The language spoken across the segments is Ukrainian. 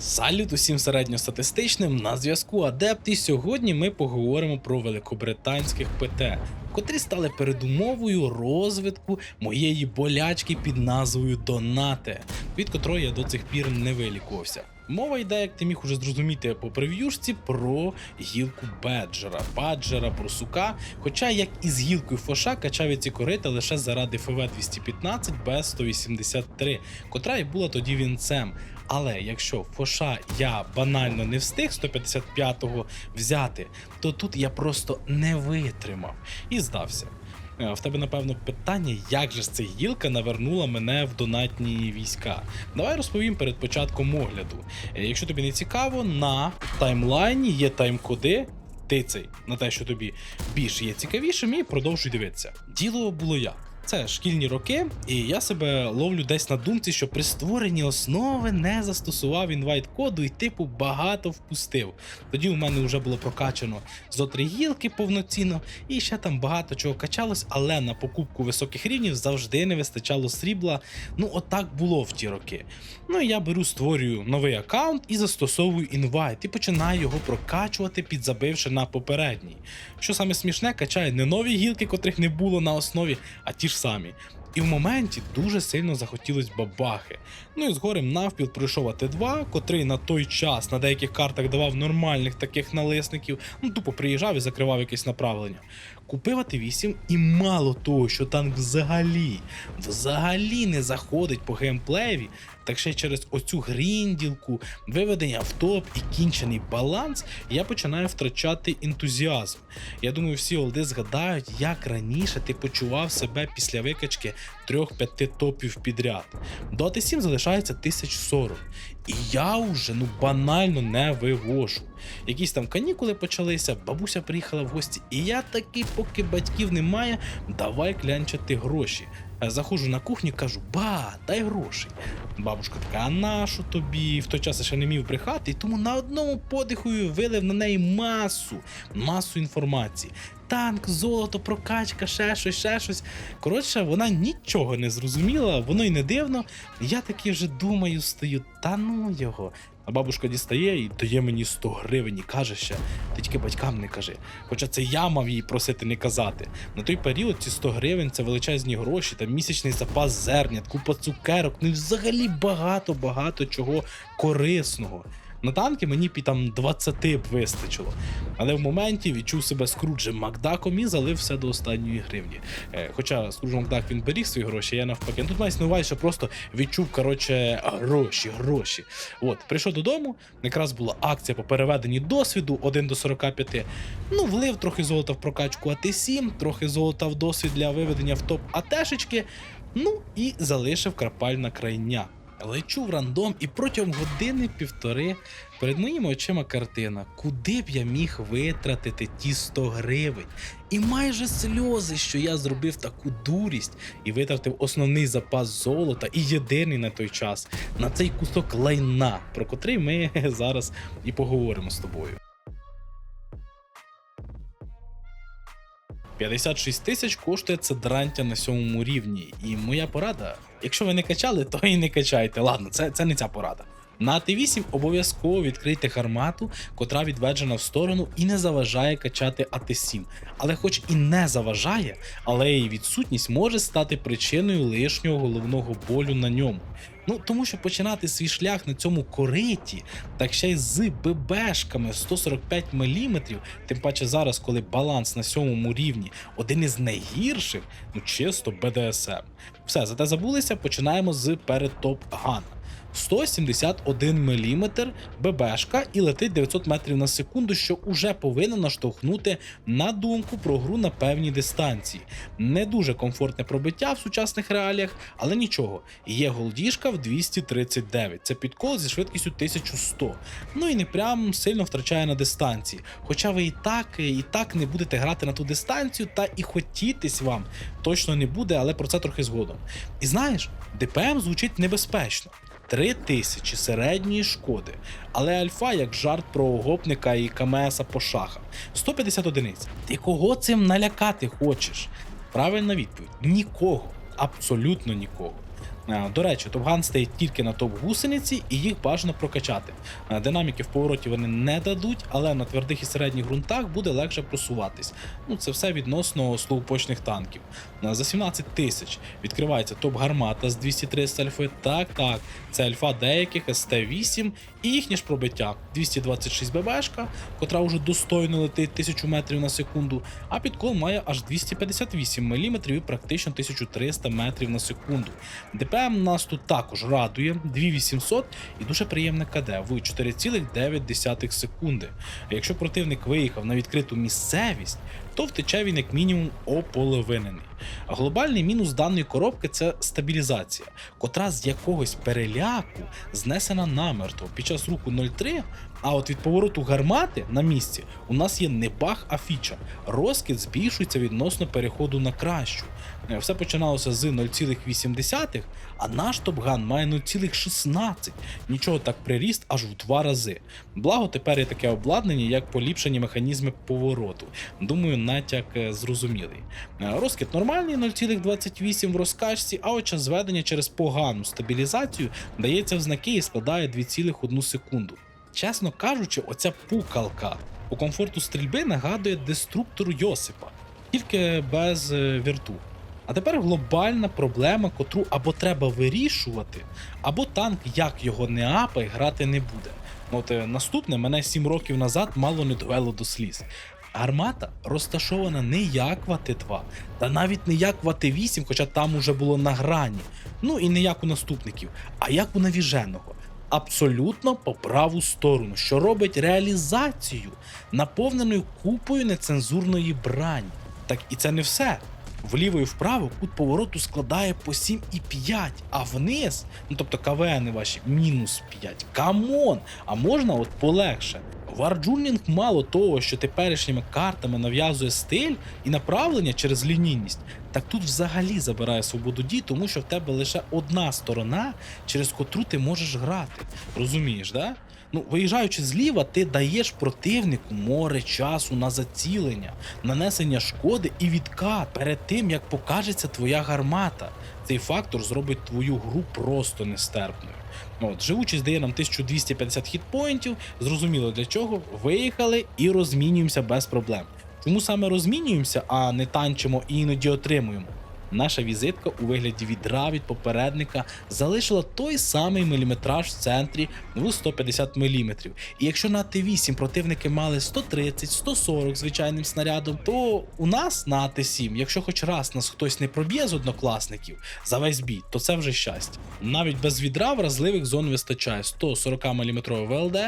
Салют усім середньостатистичним на зв'язку Адепт, і сьогодні ми поговоримо про великобританських ПТ, котрі стали передумовою розвитку моєї болячки під назвою Донате, від котрої я до цих пір не вилікувався. Мова йде, як ти міг уже зрозуміти по прев'юшці, про гілку Беджера, Баджера, Бурсука. Хоча як і з гілкою Фоша качав ці корита лише заради ФВ-215 Б-183, котра і була тоді вінцем. Але якщо Фоша я банально не встиг 155-го взяти, то тут я просто не витримав і здався. Е, В тебе, напевно, питання, як же ця гілка навернула мене в донатні війська. Давай розповім перед початком огляду. Е, Якщо тобі не цікаво, на таймлайні є тайм-коди. Тицей на те, що тобі більш є цікавішим, і продовжуй дивитися. Діло було як. Це шкільні роки, і я себе ловлю десь на думці, що при створенні основи не застосував інвайт коду і типу багато впустив. Тоді у мене вже було прокачано зо три гілки повноцінно, і ще там багато чого качалось, але на покупку високих рівнів завжди не вистачало срібла. Ну, отак було в ті роки. Ну і я беру, створюю новий аккаунт і застосовую інвайт, і починаю його прокачувати, підзабивши на попередній. Що саме смішне, качаю не нові гілки, котрих не було на основі, а ті ж самі. І в моменті дуже сильно захотілось бабахи. Ну і згорем навпіл пройшов АТ2, котрий на той час на деяких картах давав нормальних таких налисників, ну тупо приїжджав і закривав якесь направлення. Купив АТ8 і мало того, що танк взагалі, взагалі не заходить по геймплеєві, так ще через оцю грінділку, виведення в топ і кінчений баланс, я починаю втрачати ентузіазм. Я думаю, всі олди згадають, як раніше ти почував себе після викачки 3-5 топів підряд. До АТ7 залишається 1040. І я вже ну банально не вивожу. Якісь там канікули почалися, бабуся приїхала в гості, і я таки, поки батьків немає, давай клянчити гроші. Е, Заходжу на кухню, кажу, ба, дай гроші. Бабушка така, а нащо тобі? В той час я ще не міг брехати, і тому на одному подиху вилив на неї масу, масу інформації. Танк, золото, прокачка, ще щось, ще щось. Коротше, вона нічого не зрозуміла, воно й не дивно. Я таки вже думаю, стою, та ну його. А бабушка дістає і дає мені 100 гривень і каже ще, ти тільки батькам не кажи. Хоча це я мав її просити не казати. На той період ці 100 гривень це величезні гроші, там місячний запас зернят, купа цукерок, ну і взагалі багато-багато чого корисного. На танки мені пі там 20 б вистачило. Але в моменті відчув себе Скруджем Макдаком і залив все до останньої гривні. Е, хоча Скрудж Макдак він беріг свої гроші, я навпаки. Тут маю на увазі, що просто відчув коротше гроші, гроші. От, прийшов додому, якраз була акція по переведенні досвіду 1 до 45. Ну, влив трохи золота в прокачку АТ7, трохи золота в досвід для виведення в топ АТшечки. Ну і залишив крапаль крайня. Лечу в рандом, і протягом години-півтори перед моїми очима картина, куди б я міг витратити ті 100 гривень. І майже сльози, що я зробив таку дурість і витратив основний запас золота і єдиний на той час на цей кусок лайна, про котрий ми зараз і поговоримо з тобою. 56 тисяч коштує це дрантя на сьомому рівні. І моя порада, якщо ви не качали, то і не качайте. Ладно, це, це не ця порада. На Т8 обов'язково відкрийте гармату, котра відведжена в сторону і не заважає качати АТ7. Але хоч і не заважає, але її відсутність може стати причиною лишнього головного болю на ньому. Ну тому що починати свій шлях на цьому кориті, так ще й з ББшками 145 мм, тим паче зараз, коли баланс на сьомому рівні один із найгірших, ну чисто БДСМ. Все, зате забулися, починаємо з передтоп Гана. 171 мм ББшка і летить 900 метрів на секунду, що уже повинно наштовхнути на думку про гру на певній дистанції. Не дуже комфортне пробиття в сучасних реаліях, але нічого. Є голдішка в 239. Це підкол зі швидкістю 1100. Ну і не прям сильно втрачає на дистанції. Хоча ви і так, і так не будете грати на ту дистанцію, та і хотітись вам точно не буде, але про це трохи згодом. І знаєш, ДПМ звучить небезпечно. 3 тисячі середньої шкоди, але альфа як жарт про гопника і КМСа по шахам. 150 одиниць. Ти кого цим налякати хочеш? Правильна відповідь: нікого, абсолютно нікого. Е, До речі, топган стоїть тільки на топ-гусениці, і їх бажано прокачати. Е, Динаміки в повороті вони не дадуть, але на твердих і середніх ґрунтах буде легше просуватись. Ну це все відносно слоупочних танків. Е, За 17 тисяч відкривається топ-гармата з 230 альфи. Так, так, це альфа деяких СТ-8 і їхнє ж пробиття 226 ББшка, котра вже достойно летить 1000 метрів на секунду, а підкол має аж 258 мм і практично 1300 метрів на секунду. Нас тут також радує 2800 і дуже приємне КД в 4,9 секунди. А якщо противник виїхав на відкриту місцевість, то втече він як мінімум ополовинений. А глобальний мінус даної коробки це стабілізація, котра з якогось переляку знесена намертво під час руху 0,3, а от від повороту гармати на місці у нас є не баг, а фіча. Розкид збільшується відносно переходу на кращу. Е, Все починалося з 0,8, а наш топган має 0,16. Нічого так приріст аж в два рази. Благо тепер є таке обладнання, як поліпшені механізми повороту. Думаю, натяк е, зрозумілий. Е, Розкид нормальний 0,28 в розкачці, а от час зведення через погану стабілізацію дається в знаки і складає 2,1 секунду. Чесно кажучи, оця пукалка по комфорту стрільби нагадує деструктору Йосипа, тільки без вірту. А тепер глобальна проблема, котру або треба вирішувати, або танк, як його не апай, грати не буде. Ну, От е, наступне мене 7 років назад мало не довело до сліз. Гармата розташована не як в АТ-2, та навіть не як в АТ-8, хоча там уже було на грані. Ну і не як у наступників, а як у навіженого. Абсолютно по праву сторону, що робить реалізацію, наповненою купою нецензурної брані. Так і це не все. Вліво і вправо кут повороту складає по 7,5, а вниз, ну тобто КВН ваші мінус 5. Камон! А можна от полегше. Варджурнінг мало того, що теперішніми картами нав'язує стиль і направлення через лінійність, так тут взагалі забирає свободу дій, тому що в тебе лише одна сторона, через котру ти можеш грати. Розумієш, да? Ну, виїжджаючи зліва, ти даєш противнику море часу на зацілення, нанесення шкоди і відкат перед тим, як покажеться твоя гармата. Цей фактор зробить твою гру просто нестерпною. Ну, От, живучість дає нам 1250 хітпоінтів, зрозуміло для чого, виїхали і розмінюємося без проблем. Чому саме розмінюємося, а не танчимо і іноді отримуємо? Наша візитка у вигляді відра від попередника залишила той самий міліметраж в центрі в 150 мм. І якщо на Т8 противники мали 130-140 звичайним снарядом, то у нас на АТ7, якщо хоч раз нас хтось не проб'є з однокласників за весь бій, то це вже щастя. Навіть без відра вразливих зон вистачає 140 мм ВЛД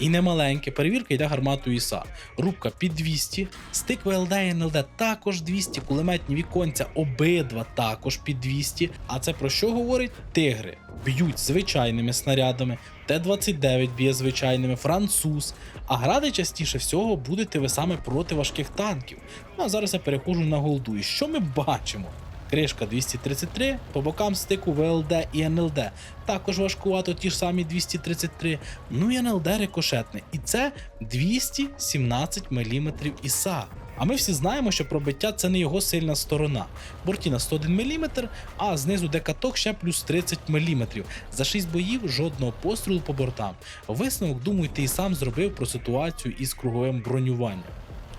і немаленьке. Перевірка йде гарматою ІСА. Рубка під 200, стик ВЛД і НЛД також 200, кулеметні віконця обидва також під 200. А це про що говорить? Тигри б'ють звичайними снарядами, Т-29 б'є звичайними, француз. А грати частіше всього будете ви саме проти важких танків. Ну а зараз я переходжу на голду. І що ми бачимо? Кришка 233, по бокам стику ВЛД і НЛД. Також важкувато ті ж самі 233. Ну і НЛД рикошетне. І це 217 мм ІСА. А ми всі знаємо, що пробиття це не його сильна сторона. Борті на 101 мм, а знизу де каток ще плюс 30 мм. За 6 боїв жодного пострілу по бортам. Висновок, думаю, ти і сам зробив про ситуацію із круговим бронюванням.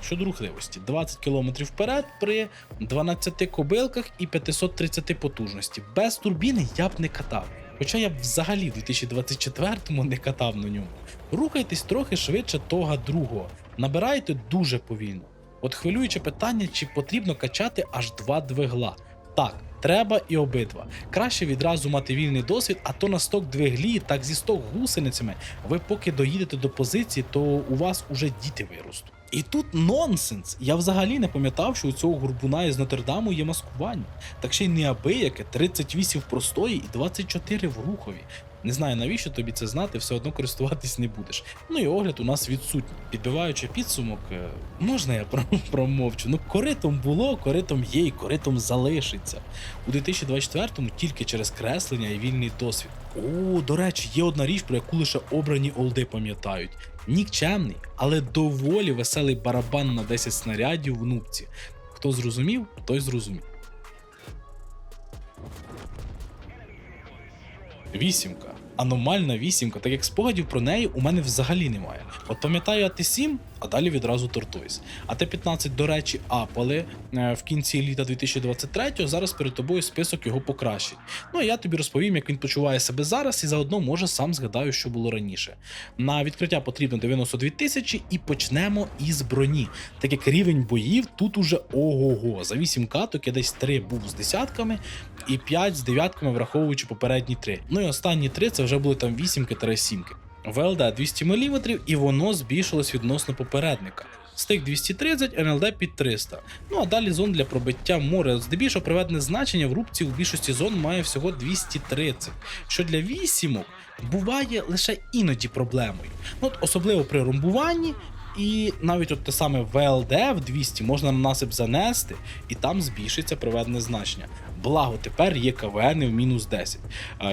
Щодо рухливості, 20 км вперед при 12 кобилках і 530 потужності. Без турбіни я б не катав. Хоча я б взагалі в 2024-му не катав на ньому. Рухайтесь трохи швидше того другого, набирайте дуже повільно. От хвилююче питання, чи потрібно качати аж два двигла. Так, треба і обидва. Краще відразу мати вільний досвід, а то на сток двиглі, так зі сток гусеницями, ви поки доїдете до позиції, то у вас уже діти виростуть. І тут нонсенс. Я взагалі не пам'ятав, що у цього гурбуна із Нотр-Даму є маскування. Так ще й неабияке 38 в простої і 24 в рухові. Не знаю навіщо тобі це знати, все одно користуватись не будеш. Ну і огляд у нас відсутній. Підбиваючи підсумок, е, можна я промовчу? Ну, коритом було, коритом є і коритом залишиться. У 2024-му тільки через креслення і вільний досвід. О, до речі, є одна річ, про яку лише обрані олди пам'ятають. Нікчемний, але доволі веселий барабан на 10 снарядів в. Хто зрозумів, той зрозумів. Вісімка. Аномальна вісімка, так як спогадів про неї у мене взагалі немає. От пам'ятаю АТ7, а далі відразу Тортойс. А Т-15, до речі, апали е, в кінці літа 2023-го. Зараз перед тобою список його покращень. Ну а я тобі розповім, як він почуває себе зараз, і заодно може сам згадаю, що було раніше. На відкриття потрібно 92 тисячі, і почнемо із броні. Так як рівень боїв тут уже ого-го. За 8 каток я десь 3 був з десятками, і 5 з дев'ятками, враховуючи попередні 3. Ну і останні 3 це вже були там 8-7. ВЛД 200 мм і воно збільшилось відносно попередника. Стик 230, НЛД під 300. Ну а далі зон для пробиття моря. Здебільшого приведене значення в рубці у більшості зон має всього 230, що для вісімок буває лише іноді проблемою. Ну, от особливо при румбуванні. І навіть от те саме ВЛД в 200 можна на насип занести, і там збільшиться приведене значення. Благо, тепер є КВН в мінус 10.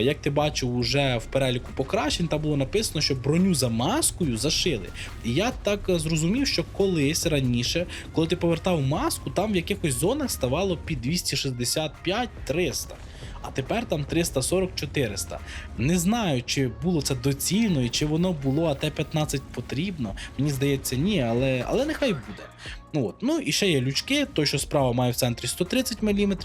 Як ти бачив, уже в переліку покращень там було написано, що броню за маскою зашили. І я так е, зрозумів, що колись раніше, коли ти повертав маску, там в якихось зонах ставало під 265-300. А тепер там 340-400. Не знаю, чи було це доцільно і чи воно було АТ-15 потрібно. Мені здається, ні, але, але нехай буде. Ну от. Ну і ще є лючки, той, що справа має в центрі 130 мм,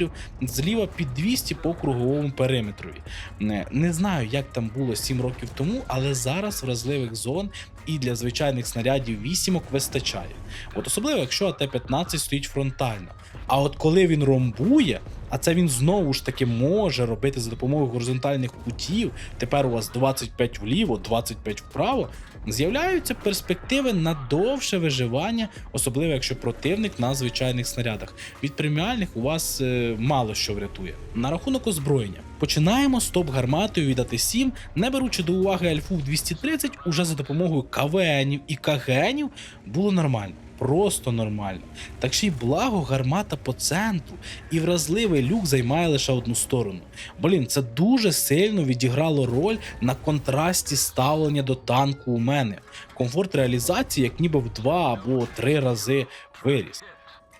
зліва під 200 по круговому периметрові. Не, не знаю, як там було 7 років тому, але зараз вразливих зон і для звичайних снарядів вісімок вистачає. От особливо, якщо АТ-15 стоїть фронтально. А от коли він ромбує, а це він знову ж таки може робити за допомогою горизонтальних кутів. Тепер у вас 25 вліво, 25 вправо. З'являються перспективи на довше виживання, особливо якщо противник на звичайних снарядах. Від преміальних у вас е, мало що врятує. На рахунок озброєння. Починаємо з топ-гарматою від АТ-7, не беручи до уваги альфу в 230, уже за допомогою КВНів і КГНів було нормально. Просто нормально. Так ще й благо гармата по центру, і вразливий люк займає лише одну сторону. Блін, це дуже сильно відіграло роль на контрасті ставлення до танку у мене. Комфорт реалізації як ніби в два або три рази виріс.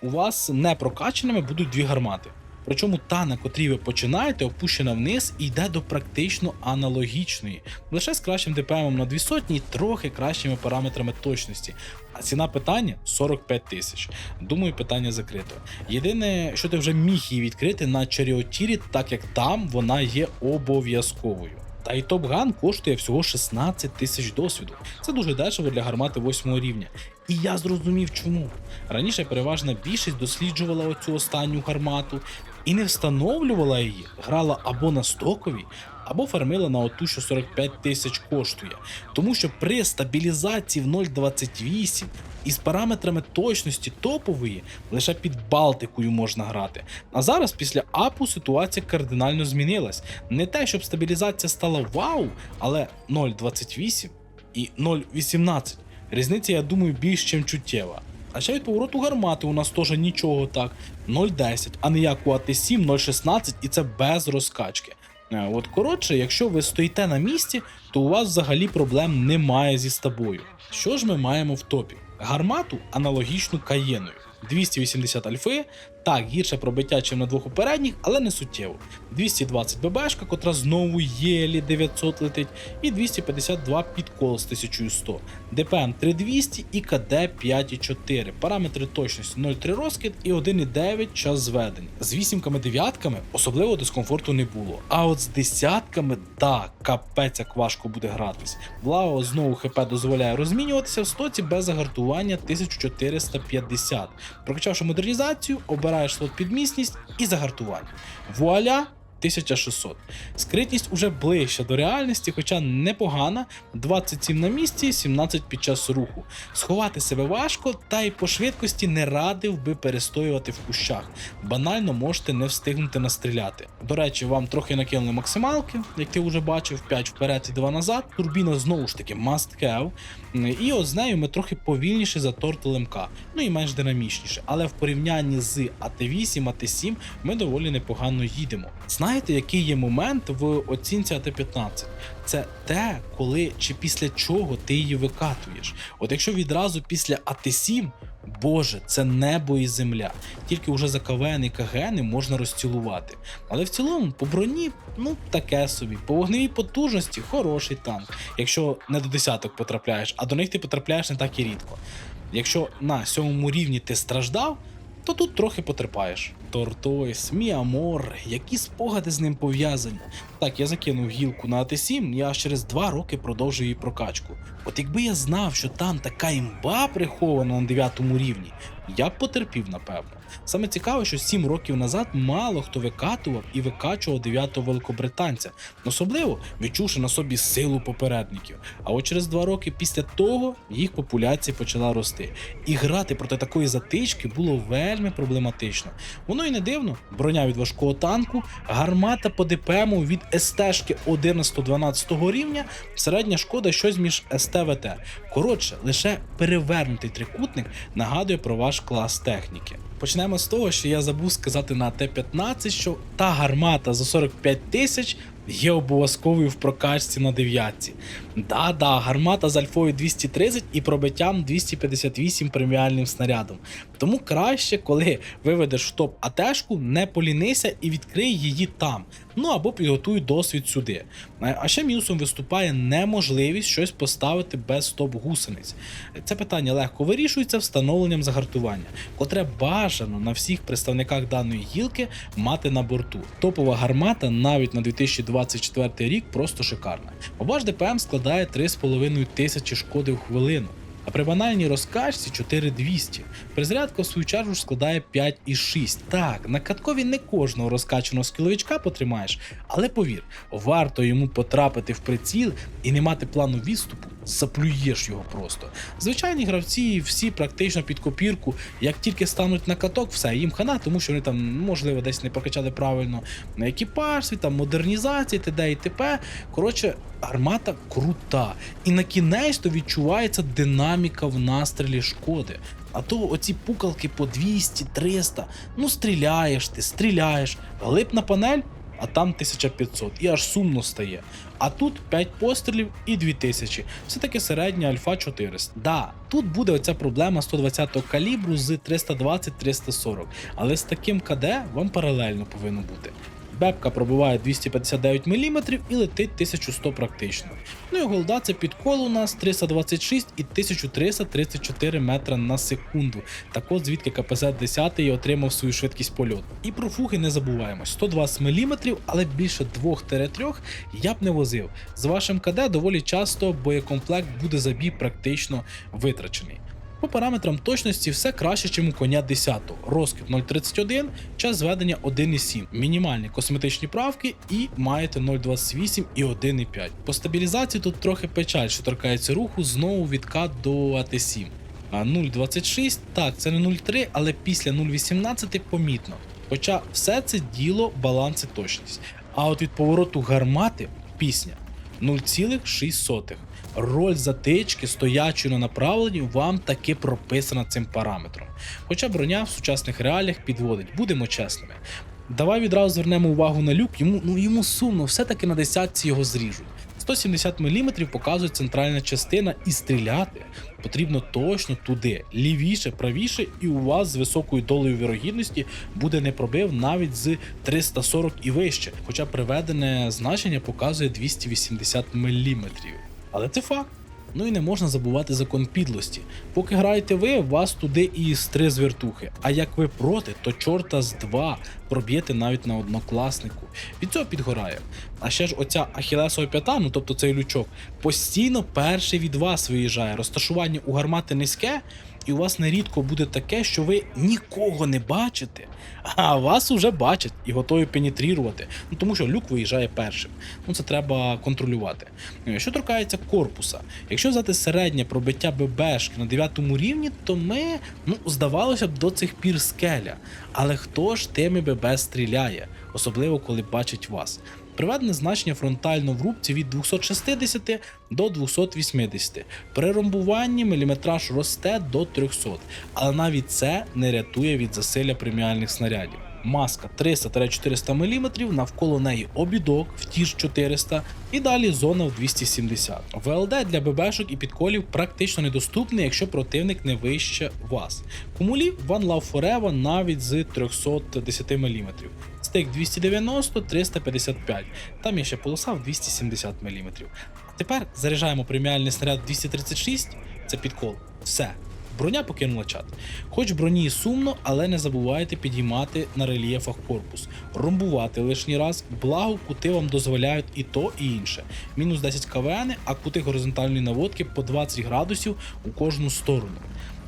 У вас не прокачаними будуть дві гармати. Причому та, на котрій ви починаєте, опущена вниз і йде до практично аналогічної, лише з кращим ДПМом на 2 сотні і трохи кращими параметрами точності. А ціна питання 45 тисяч. Думаю, питання закрито. Єдине, що ти вже міг її відкрити на Чаріотірі, так як там вона є обов'язковою. Та й Топган коштує всього 16 тисяч досвіду. Це дуже дешево для гармати 8 рівня. І я зрозумів чому. Раніше переважна більшість досліджувала оцю останню гармату і не встановлювала її, грала або на стоковій, або фармила на оту, що 45 тисяч коштує. Тому що при стабілізації в 0.28 із параметрами точності топової лише під Балтикою можна грати. А зараз після апу ситуація кардинально змінилась. Не те, щоб стабілізація стала вау, але 0.28 і 0.18. Різниця, я думаю, більш чим чуттєва. А ще від повороту гармати у нас теж нічого так. 0.10, а не як у АТ7 0.16 і це без розкачки. Е, От коротше, якщо ви стоїте на місці, то у вас взагалі проблем немає зі стабою. Що ж ми маємо в топі? Гармату аналогічну каєною. 280 альфи, так, гірше пробиття, чим на двох попередніх, але не суттєво. 220 ББшка, котра знову єлі 900 летить, і 252 підкол з 1100. ДПМ 3200 і КД 5,4. Параметри точності 0,3 розкид і 1,9 час зведення. З вісімками дев'ятками особливо дискомфорту не було. А от з десятками, да, капець як важко буде гратись. Благо знову ХП дозволяє розмінюватися в стоці без загартування 1450. Прокачавши модернізацію, обираєш слот підмісність і загартування. Вуаля! 1600. Скритність уже ближче до реальності, хоча непогана. 27 на місці, 17 під час руху. Сховати себе важко, та й по швидкості не радив би перестоювати в кущах. Банально можете не встигнути настріляти. До речі, вам трохи накинули максималки, як ти вже бачив, 5 вперед і 2 назад. Турбіна знову ж таки must have. І от з нею ми трохи повільніше за торт ЛМК, ну і менш динамічніше. Але в порівнянні з АТ8, АТ7 ми доволі непогано їдемо. Знаєте, який є момент в оцінці АТ15? Це те, коли чи після чого ти її викатуєш. От якщо відразу після АТ7, Боже, це небо і земля. Тільки уже за КВН і КГН можна розцілувати. Але в цілому по броні, ну таке собі. По вогневій потужності хороший танк. Якщо не до десяток потрапляєш, а до них ти потрапляєш не так і рідко. Якщо на сьомому рівні ти страждав, то тут трохи потерпаєш. Тортойс, Міамор, які спогади з ним пов'язані. Так, я закинув гілку на АТ7, я аж через два роки продовжую її прокачку. От якби я знав, що там така імба прихована на 9 рівні, я б потерпів, напевно. Саме цікаве, що 7 років назад мало хто викатував і викачував 9-го великобританця, особливо відчувши на собі силу попередників. А от через 2 роки після того їх популяція почала рости. І грати проти такої затички було вельми проблематично. Воно і не дивно, броня від важкого танку, гармата по ДПМу від СТ-шки 11-12 рівня, середня шкода щось між СТ-ВТ. Коротше, лише перевернутий трикутник нагадує про ваш клас техніки. Почнемо з того, що я забув сказати на Т-15, що та гармата за 45 тисяч є обов'язковою в прокачці на дев'ятці. Да-да, гармата з альфою 230 і пробиттям 258 преміальним снарядом. Тому краще, коли виведеш в топ АТшку, не полінися і відкрий її там. Ну або підготуй досвід сюди. А а ще мінусом виступає неможливість щось поставити без стоп гусениць. Це питання легко вирішується встановленням загартування, котре бажано на всіх представниках даної гілки мати на борту. Топова гармата навіть на 2024 рік просто шикарна. Ваш ДПМ складає 3,5 тисячі шкоди в хвилину. А при банальній розкачці 4200. Призрядка в свою чергу складає 5,6. Так, на каткові не кожного розкаченого скіловичка потримаєш, але повір, варто йому потрапити в приціл і не мати плану відступу, заплюєш його просто. Звичайні гравці всі практично під копірку, як тільки стануть на каток, все, їм хана, тому що вони там, можливо, десь не прокачали правильно на екіпаж, свій, там модернізації, т.д. і т.п. Коротше, гармата крута. І на кінець то відчувається динаміка в настрілі шкоди. А то оці пукалки по 200, 300, ну стріляєш ти, стріляєш, глиб на панель, а там 1500, і аж сумно стає. А тут 5 пострілів і 2000. Все таки середня альфа 400. Да, тут буде оця проблема 120-го калібру з 320-340, але з таким КД вам паралельно повинно бути. Бепка пробиває 259 мм і летить 1100 практично. Ну і голда це підкол у нас 326 і 1334 метра на секунду. Так от звідки КПЗ 10 і отримав свою швидкість польоту. І про фуги не забуваємо. 120 мм, але більше 2-3 я б не возив. З вашим КД доволі часто боєкомплект буде забій практично витрачений. По параметрам точності все краще, ніж у коня 10. Розкид 0.31, час зведення 1.7, мінімальні косметичні правки і маєте 0.28 і 1.5. По стабілізації тут трохи печаль, що торкається руху, знову відкат до АТ7. А 0.26, так, це не 0.3, але після 0.18 помітно. Хоча все це діло баланс і точність. А от від повороту гармати пісня 0,6. Роль затички, стоячої на направленні, вам таки прописана цим параметром. Хоча броня в сучасних реаліях підводить, будемо чесними. Давай відразу звернемо увагу на люк, йому, ну, йому сумно, все-таки на десятці його зріжуть. 170 мм показує центральна частина і стріляти потрібно точно туди, лівіше, правіше, і у вас з високою долею вірогідності буде не пробив навіть з 340 і вище, хоча приведене значення показує 280 мм. Але це факт. Ну і не можна забувати закон підлості. Поки граєте ви, вас туди і з три звертухи. А як ви проти, то чорта з два проб'єте навіть на однокласнику. Від цього підгорає. А ще ж оця ахілесова п'ята, ну тобто цей лючок, постійно перший від вас виїжджає. Розташування у гармати низьке, і у вас нерідко буде таке, що ви нікого не бачите, а вас уже бачать і готові пенітрувати. Ну тому що люк виїжджає першим. Ну це треба контролювати. Е, Що торкається корпуса, якщо взяти середнє пробиття ББшки на 9 рівні, то ми, ну, здавалося б, до цих пір скеля. Але хто ж тими ББ стріляє, особливо коли бачить вас? Приведене значення фронтально в рубці від 260 до 280. При ромбуванні міліметраж росте до 300, але навіть це не рятує від засилля преміальних снарядів. Маска 300-400 мм, навколо неї обідок в ті ж 400 і далі зона в 270. ВЛД для ББшок і підколів практично недоступний, якщо противник не вище вас. Кумулі One Love Forever навіть з 310 мм. Стик 290, 355. Там є ще полоса в 270 мм. А тепер заряджаємо преміальний снаряд 236, це підкол. Все. Броня покинула чат. Хоч броні і сумно, але не забувайте підіймати на рельєфах корпус, ромбувати лишній раз, благо кути вам дозволяють і то, і інше. Мінус 10 КВН, а кути горизонтальної наводки по 20 градусів у кожну сторону.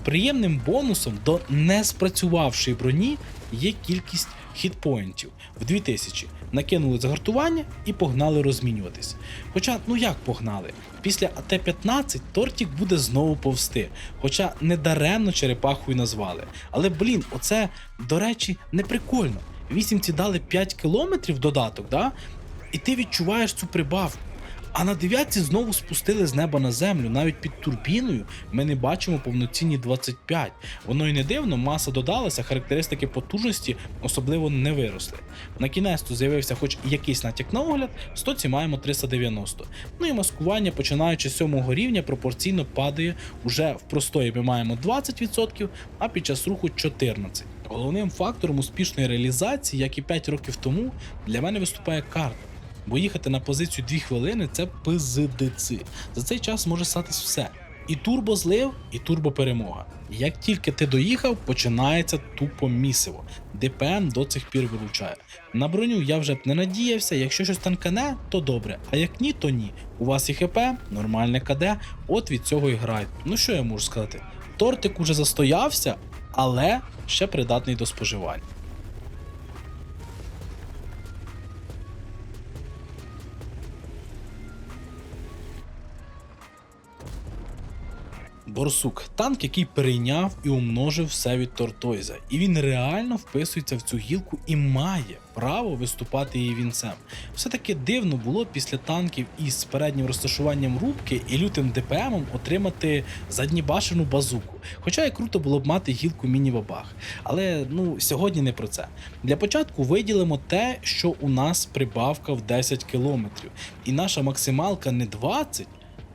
Приємним бонусом до не спрацювавшої броні є кількість хітпоінтів в 2000. Накинули загартування і погнали розмінюватись. Хоча, ну як погнали? Після АТ-15 тортик буде знову повсти, хоча не даремно черепахою назвали. Але блін, оце, до речі, не прикольно. Вісімці дали 5 кілометрів додаток, да? і ти відчуваєш цю прибавку. А на дев'ятці знову спустили з неба на землю. Навіть під турбіною ми не бачимо повноцінні 25. Воно й не дивно, маса додалася, характеристики потужності особливо не виросли. На кінець з'явився хоч якийсь натяк на огляд, стоці маємо 390. Ну і маскування, починаючи з 7 рівня, пропорційно падає. Уже в простої ми маємо 20%, а під час руху 14%. Головним фактором успішної реалізації, як і 5 років тому, для мене виступає карта. Бо їхати на позицію 2 хвилини це пиздиці. За цей час може статись все. І турбозлив, і турбоперемога. Як тільки ти доїхав, починається тупо місиво. ДПМ до цих пір виручає. На броню я вже б не надіявся, якщо щось танкане, то добре, а як ні, то ні. У вас і ХП, нормальне КД, от від цього і грають. Ну що я можу сказати? Тортик уже застоявся, але ще придатний до споживання. Борсук танк, який перейняв і умножив все від Тортойза. І він реально вписується в цю гілку і має право виступати її вінцем. Все-таки дивно було після танків із переднім розташуванням рубки і лютим ДПМом отримати заднібашену базуку. Хоча і круто було б мати гілку міні-бабах. Але ну сьогодні не про це. Для початку виділимо те, що у нас прибавка в 10 кілометрів. І наша максималка не 20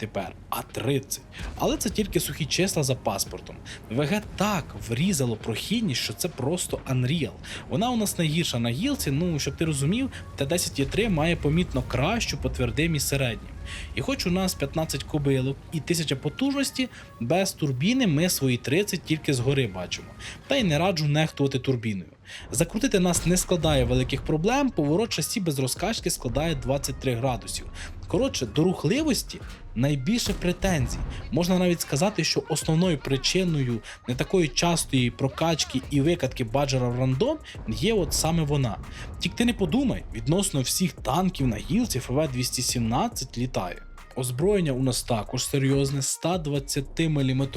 тепер, а 30. Але це тільки сухі числа за паспортом. ВГ так врізало прохідність, що це просто Unreal. Вона у нас найгірша на гілці, ну щоб ти розумів, Т10Е3 має помітно кращу по твердим і середнім. І хоч у нас 15 кобилок і 1000 потужності, без турбіни ми свої 30 тільки згори бачимо. Та й не раджу нехтувати турбіною. Закрутити нас не складає великих проблем, поворот шасі без розкачки складає 23 градусів. Коротше, до рухливості найбільше претензій. Можна навіть сказати, що основною причиною не такої частої прокачки і викатки баджера в рандом є от саме вона. Тільки ти не подумай, відносно всіх танків на гілці ФВ 217 літає. Озброєння у нас також серйозне 120 мм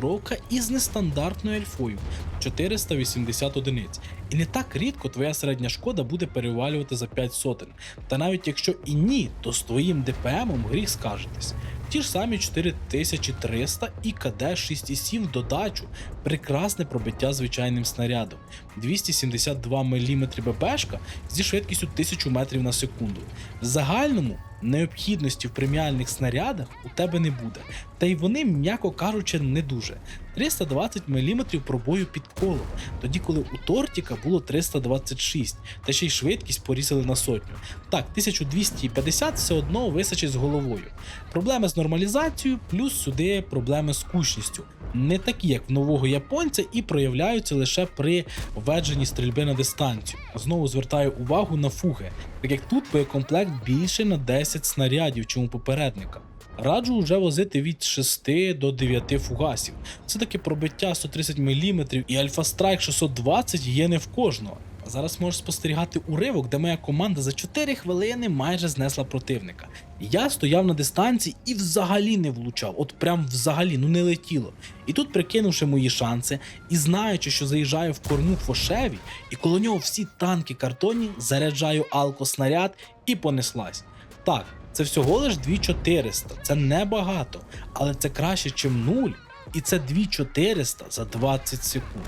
із нестандартною ельфою 480 одиниць. І не так рідко твоя середня шкода буде перевалювати за 5 сотень. Та навіть якщо і ні, то з твоїм ДПМом гріх скажетесь. Ті ж самі 4300 і КД 6,7 в додачу, прекрасне пробиття звичайним снарядом, 272 мм ББшка зі швидкістю 1000 метрів на секунду. В загальному необхідності в преміальних снарядах у тебе не буде, та й вони, м'яко кажучи, не дуже. 320 мм пробою під колом, тоді коли у Тортіка було 326, та ще й швидкість порізали на сотню. Так, 1250 все одно висачить з головою. Проблеми з нормалізацією, плюс сюди проблеми з кучністю. Не такі, як в нового японця, і проявляються лише при введенні стрільби на дистанцію. Знову звертаю увагу на фуги, так як тут боєкомплект більше на 10 снарядів, чим у попередника. Раджу вже возити від 6 до 9 фугасів. Це таке пробиття 130 мм і Альфа Strike 620 є не в кожного. Зараз можеш спостерігати уривок, де моя команда за 4 хвилини майже знесла противника. Я стояв на дистанції і взагалі не влучав, от прям взагалі, ну не летіло. І тут, прикинувши мої шанси і знаючи, що заїжджаю в корму Фошеві, і коло нього всі танки картонні, заряджаю алкоснаряд і понеслась. Так, це всього лиш 2400, це небагато, але це краще, ніж 0. і це 2400 за 20 секунд.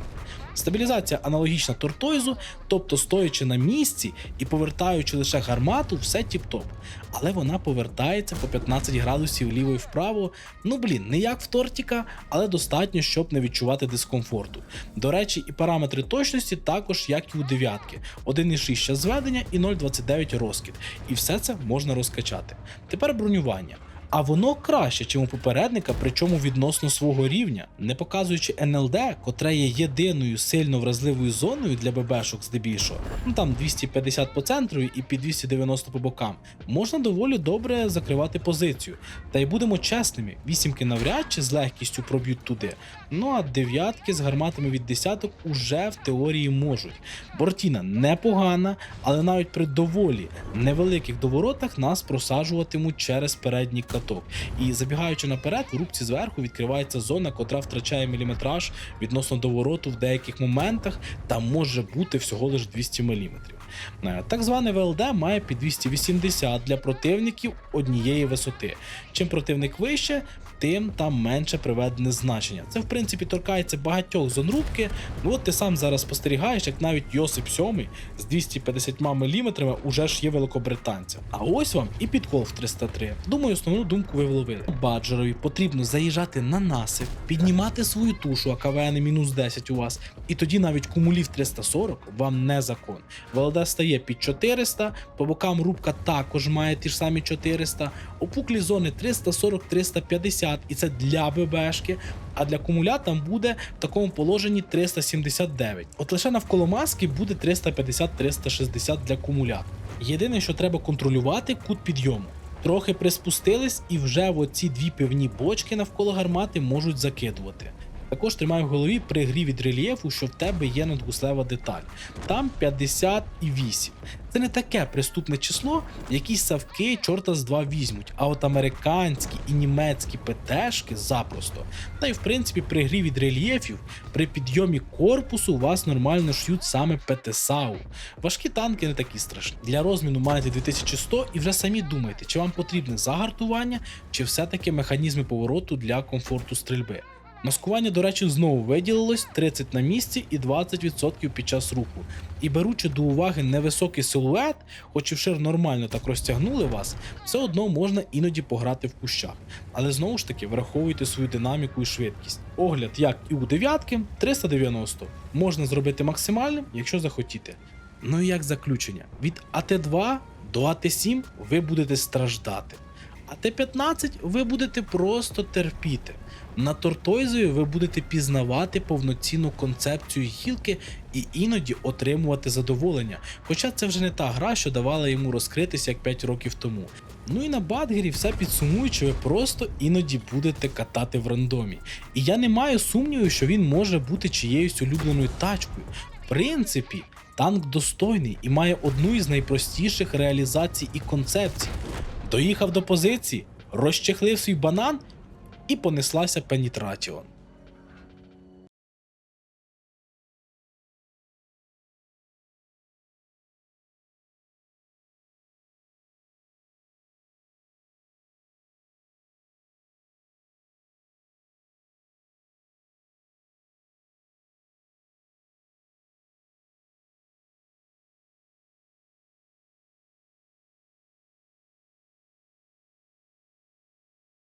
Стабілізація аналогічна тортойзу, тобто стоячи на місці і повертаючи лише гармату, все тіп-топ. Але вона повертається по 15 градусів ліво і вправо. Ну блін, не як в тортіка, але достатньо, щоб не відчувати дискомфорту. До речі, і параметри точності також, як і у дев'ятки: 1,6 час зведення і 0,29 розкид. І все це можна розкачати. Тепер бронювання. А воно краще, чим у попередника, причому відносно свого рівня, не показуючи НЛД, котре є єдиною сильно вразливою зоною для ББшок здебільшого, ну там 250 по центру і під 290 по бокам, можна доволі добре закривати позицію. Та й будемо чесними, вісімки навряд чи з легкістю проб'ють туди. Ну а дев'ятки з гарматами від десяток уже в теорії можуть. Бортіна непогана, але навіть при доволі невеликих доворотах нас просаджуватимуть через передній каток. І забігаючи наперед, в рубці зверху відкривається зона, котра втрачає міліметраж відносно до вороту в деяких моментах, та може бути всього лише 200 мм. Так зване ВЛД має під 280 для противників однієї висоти. Чим противник вище, тим там менше приведене значення. Це в принципі торкається багатьох зон рубки. Ну от ти сам зараз спостерігаєш, як навіть Йосип 7 з 250 мм уже ж є великобританцем. А ось вам і підкол в 303. Думаю, основну думку ви вловили. Баджерові потрібно заїжджати на насип, піднімати свою тушу, а КВН мінус 10 у вас, і тоді навіть кумулів 340 вам не закон. ВЛД стає під 400, по бокам рубка також має ті ж самі 400, опуклі зони 340-350, і це для ББшки, а для кумуля там буде в такому положенні 379. От лише навколо маски буде 350-360 для кумуля. Єдине, що треба контролювати кут підйому. Трохи приспустились і вже в оці дві пивні бочки навколо гармати можуть закидувати. Також тримай в голові при грі від рельєфу, що в тебе є надгуслева деталь. Там 58. Це не таке приступне число, якісь савки чорта з два візьмуть, а от американські і німецькі ПТшки запросто. Та й в принципі при грі від рельєфів, при підйомі корпусу вас нормально ш'ють саме ПТ-САУ. Важкі танки не такі страшні. Для розміну маєте 2100 і вже самі думайте, чи вам потрібне загартування, чи все-таки механізми повороту для комфорту стрільби. Маскування, до речі, знову виділилось 30 на місці і 20% під час руху. І беручи до уваги невисокий силует, хоч і вшир нормально так розтягнули вас, все одно можна іноді пограти в кущах. Але знову ж таки враховуйте свою динаміку і швидкість. Огляд, як і у дев'ятки, 390. Можна зробити максимальним, якщо захотіте. Ну і як заключення, від АТ2 до АТ7 ви будете страждати. А Т-15 ви будете просто терпіти. На Тортойзові ви будете пізнавати повноцінну концепцію гілки і іноді отримувати задоволення. Хоча це вже не та гра, що давала йому розкритися як 5 років тому. Ну і на Бадгері все підсумуючи, ви просто іноді будете катати в рандомі. І я не маю сумніву, що він може бути чиєюсь улюбленою тачкою. В принципі, танк достойний і має одну із найпростіших реалізацій і концепцій. Доїхав до позиції, розчехлив свій банан і понеслася пенітраціон.